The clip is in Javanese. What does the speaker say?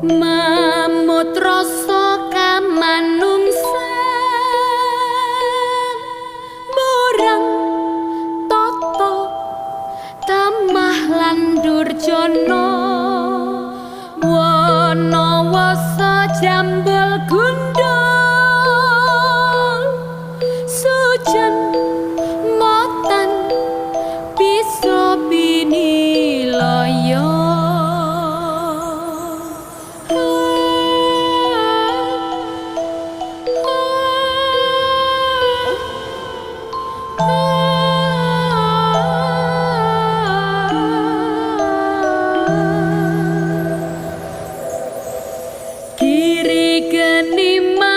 Mamut rasa kamanungsa murang tata tamah lan durjana. Wana wasa jambel gunung Kenimah